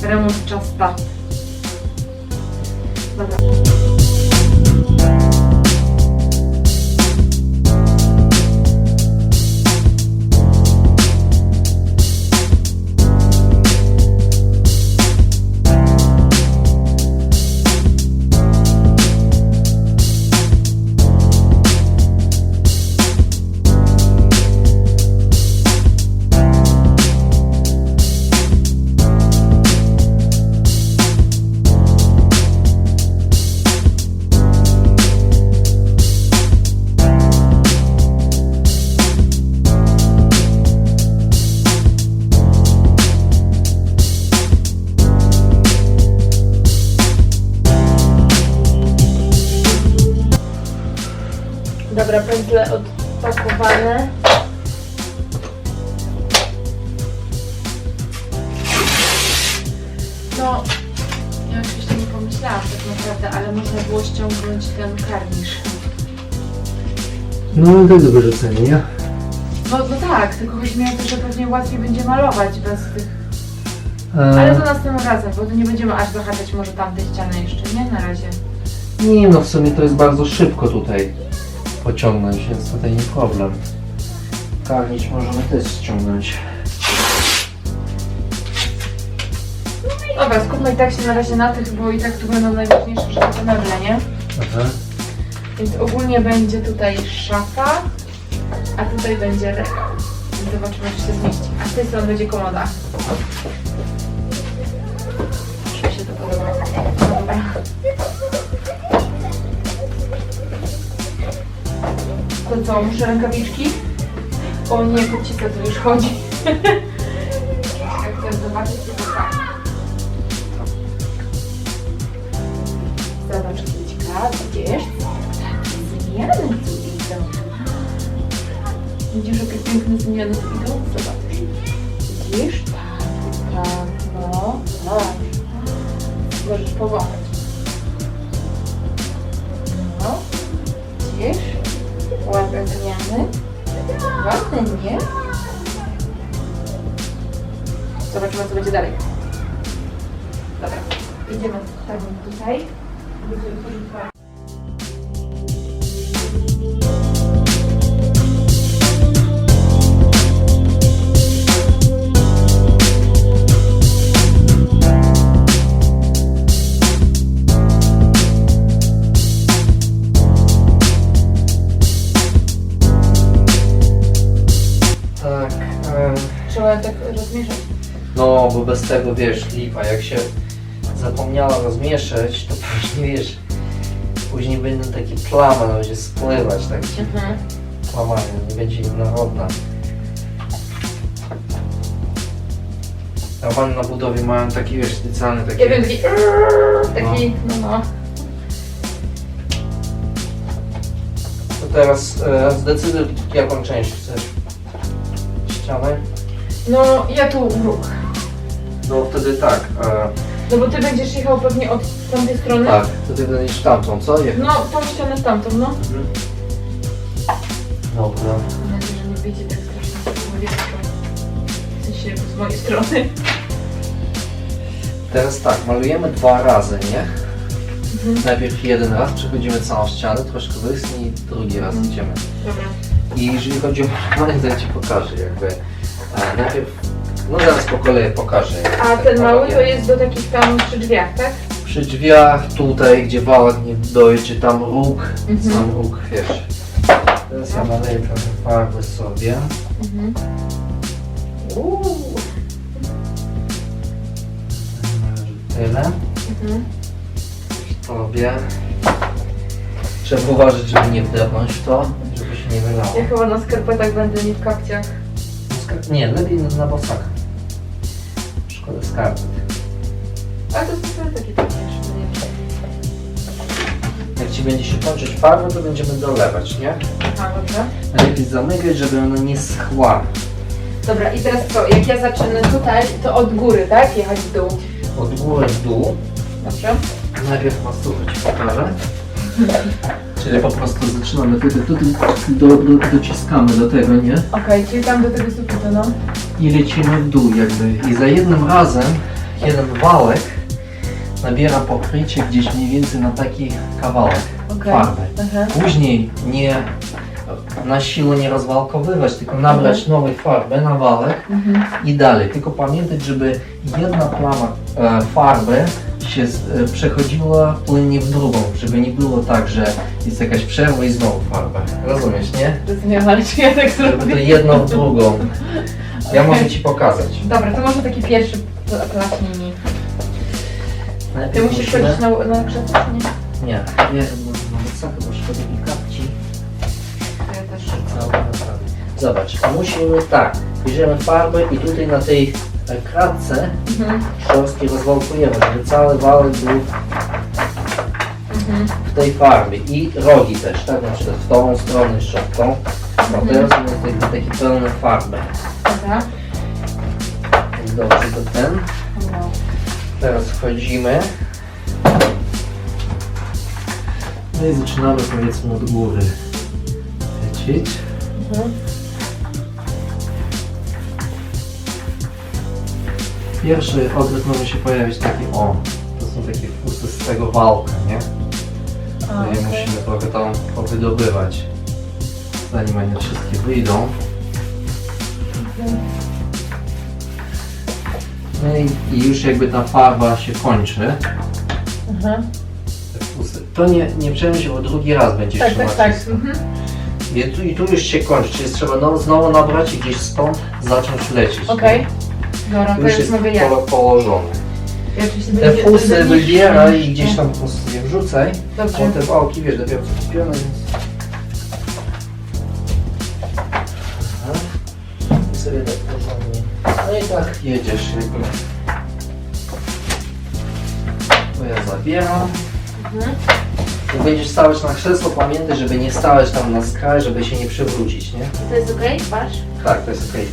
Queremos chastar. Dobra. Pędzle odpakowane. No, ja oczywiście nie pomyślałam tak naprawdę, ale można było ściągnąć ten karnisz. No to jest do wyrzucenia, nie? No, no tak, tylko chodzi mi o to, że pewnie łatwiej będzie malować bez tych... Ale to E, następnym razem, bo to nie będziemy aż zahaczać może tamtej ściany jeszcze, nie? Na razie. nie no, w sumie to jest bardzo szybko tutaj pociągnąć, więc tutaj nie problem. Karnić możemy też ściągnąć. Dobra, skupmy i tak się na razie na tych, bo i tak tu będą najważniejsze rzeczy te meble, nie? Aha. Więc ogólnie będzie tutaj szafa, a tutaj będzie regał. Zobaczymy, czy się zmieści. A z tej strony będzie komoda. To co, muszę rękawiczki? O nie, kocica tu już chodzi. Jak chcesz zobaczyć, to tak. Zobacz, kocica, widzisz? Zmiany tu idą. Widzisz, jakie piękne zmiany tu idą? Zobacz. Widzisz? Tak, tak, no, tak. Możesz powąchać. No, widzisz? Ładne zmiany. Ładne, nie? Zobaczymy, co będzie dalej. Dobra, idziemy tutaj. Będziemy porzucać. Wiesz, lipa, jak się zapomniała rozmieszać, to później wiesz, później będą takie plamy, ona będzie spływać, tak Mhm. plamami, nie będzie jednorodna. A wam na budowie mają taki, wiesz, specjalny taki... Ja wiem, taki, taki no no. To teraz e, zdecyduj, jaką część chcesz. Ścianę? No, ja tu róg. No wtedy tak. E, No bo ty będziesz jechał pewnie od tamtej strony. tak, wtedy będziesz tamtą, co? Je. No, tą ścianę w tamtą, no. Mhm. Dobra. Mam nadzieję, że nie wyjdzie tak strasznie z powietrza. W sensie z mojej strony. Teraz tak, malujemy dwa razy, nie? Mhm. Najpierw jeden raz przechodzimy całą ścianę, troszkę wysnie i drugi raz Mhm. idziemy. Dobra. I jeżeli chodzi o malowanie, to ja Ci pokażę jakby. E, najpierw, no zaraz po kolei pokażę. A tak ten mały to jest do takich tam przy drzwiach, tak? Przy drzwiach, tutaj gdzie wałek nie dojdzie, tam róg, Mhm. sam róg, wiesz. Teraz ja naleję trochę farby sobie. Mhm. Tyle. Mhm. Tobie. Trzeba uważać, żeby nie wdepnąć w to, żeby się nie wylało. Ja chyba na skarpetach będę, nie w kapciach. Nie, lepiej na, na Szkoda skarpet. Ale to jest wcale taki piękniejszy, to nie wiem. Jak Ci będzie się kończyć farba, to będziemy dolewać, nie? Aha, dobrze. Najlepiej zamykać, żeby ona nie schła. Dobra, i teraz co? Jak ja zacznę tutaj, to od góry, tak? Jechać w dół. Od góry w dół. Dobrze? Najpierw masówę Ci pokażę. Czyli po prostu zaczynamy tutaj, tutaj do, do, dociskamy do tego, nie? Okej, czyli tam do tego sufitu, no. I lecimy w dół jakby. I za jednym razem, jeden wałek nabiera pokrycie gdzieś mniej więcej na taki kawałek Okej. farby. Aha. Później nie na siłę nie rozwałkowywać, tylko nabrać nowej farby na wałek Mhm. i dalej. Tylko pamiętać, żeby jedna plama e, farby się e, przechodziła płynnie w drugą, żeby nie było tak, że jest jakaś przerwa i znowu farba. Rozumiesz, nie? Rozumiem, ale czy ja tak Żeby to zrobię? jedno w drugą. Ja mogę Ci pokazać. Dobra, to może taki pierwszy pla- placnij mi. Ty Najpierw musisz musimy- chodzić na, na grzecz, czy nie? Nie, nie, bo nawet co, chyba szkoda mi kapci. Ja też. Zobacz, musimy tak, bierzemy farbę i tutaj na tej kratce Mhm. szorstki rozwałkujemy, żeby cały wałek był Mhm. w tej farbie i rogi też, tak? Na przykład w tą stronę szczotką. No Mhm. teraz mamy taki, taki pełny farby. Dobra. Dobrze, to ten. Teraz wchodzimy. No i zaczynamy powiedzmy od góry lecieć. Mhm. Pierwszy okres może się pojawić taki o, to są takie fusy z tego wałka, nie? A, okej. musimy trochę tam powydobywać, zanim one wszystkie wyjdą. Mhm. No i, i już jakby ta farba się kończy, te fusy. To nie, nie przejmuj się, bo drugi raz będzie Tak, trzymać tak, tak. Mhm. I tu, I tu już się kończy, czyli trzeba no, znowu nabrać i gdzieś stąd zacząć lecieć. Dobra, To już jest ja. Ja oczywiście Te będę- fusy będę wybieraj i gdzieś tam po prostu je wrzucaj. Dobrze. Są te wałki, wiesz, dopiero co kupione, więc... Aha. I sobie tak porządnie. No i tak jedziesz jakby. To ja zabieram. Mhm. Jak będziesz stawać na krzesło, pamiętaj, żeby nie stałeś tam na skraj, żeby się nie przewrócić, nie? To jest okej? Patrz. Tak, to jest okej.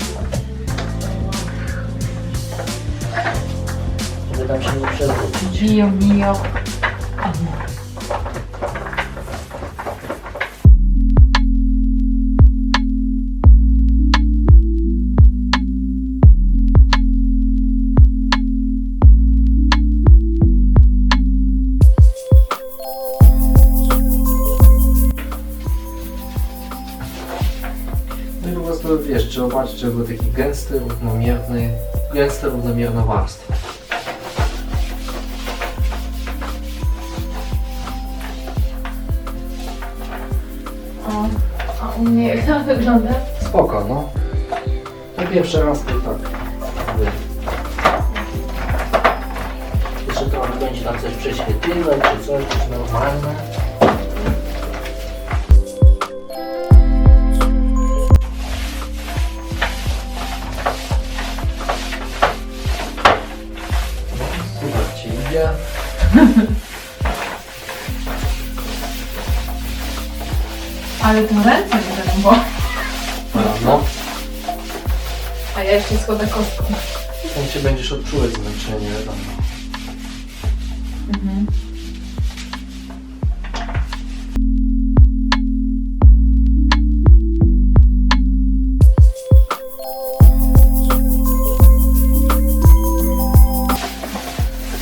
Żeby tam się nie przewrócić. Mio, mio. No i po prostu wiesz, trzeba patrzeć, żeby był taki gęsty, równomierny, gęsta, równomierna warstwa. O, a u mnie jak to wygląda? Spoko, no. To pierwszy raz to tak. jakby. Jeszcze trochę będzie tam coś prześwietliwać, czy coś, czy normalne. No, super ci idzie. Ale to ręce nie będą, bo... No, A ja jeszcze schodzę kostką. tam się będziesz odczuwać zmęczenie, wiadomo. Mhm.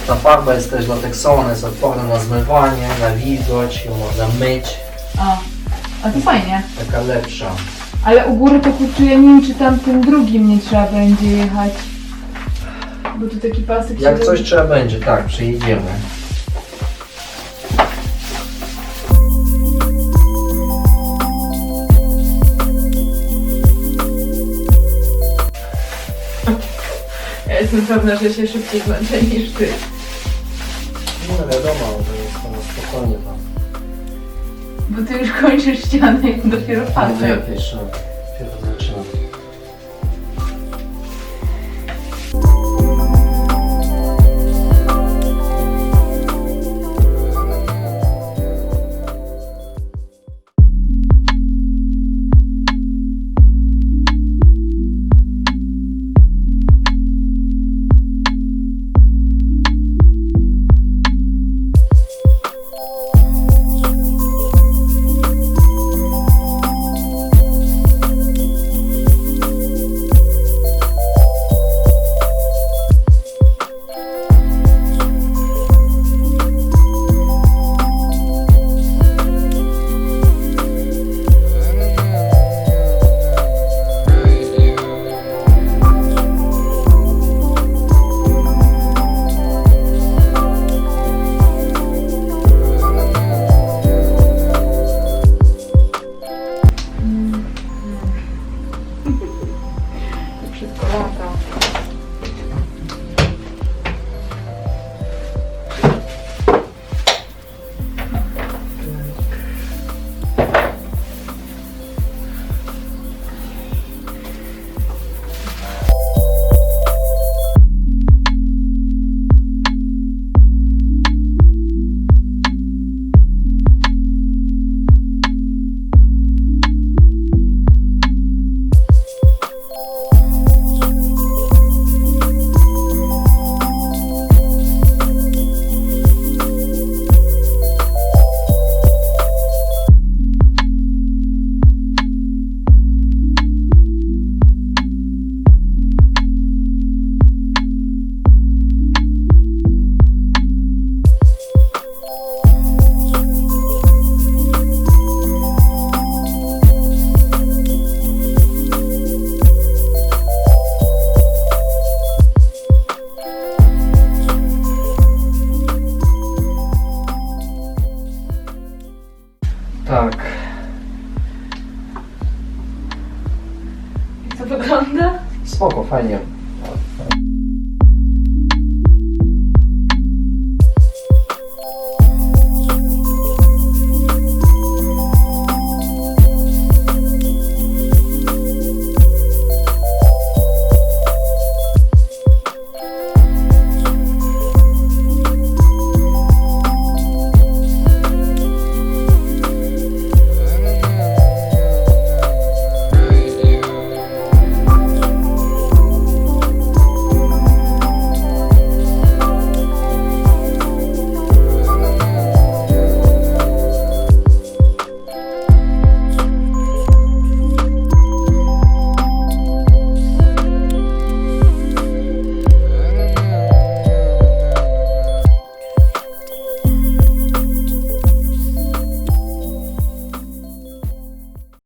Ta farba jest też lateksowa, jest odporna na zmywanie, na wilgoć, ją można myć, A, a to fajnie. taka lepsza. Ale u góry to kurczę, ja nie wiem, czy tam tym drugim nie trzeba będzie jechać. Bo tu taki pasek Jak się coś trzeba będzie, tak, przyjedziemy. Ja jestem pewna, że się szybciej zmęczę niż ty. Bo ty już kończysz ścianę i dopiero Nie, patrzę. jeszcze dopiero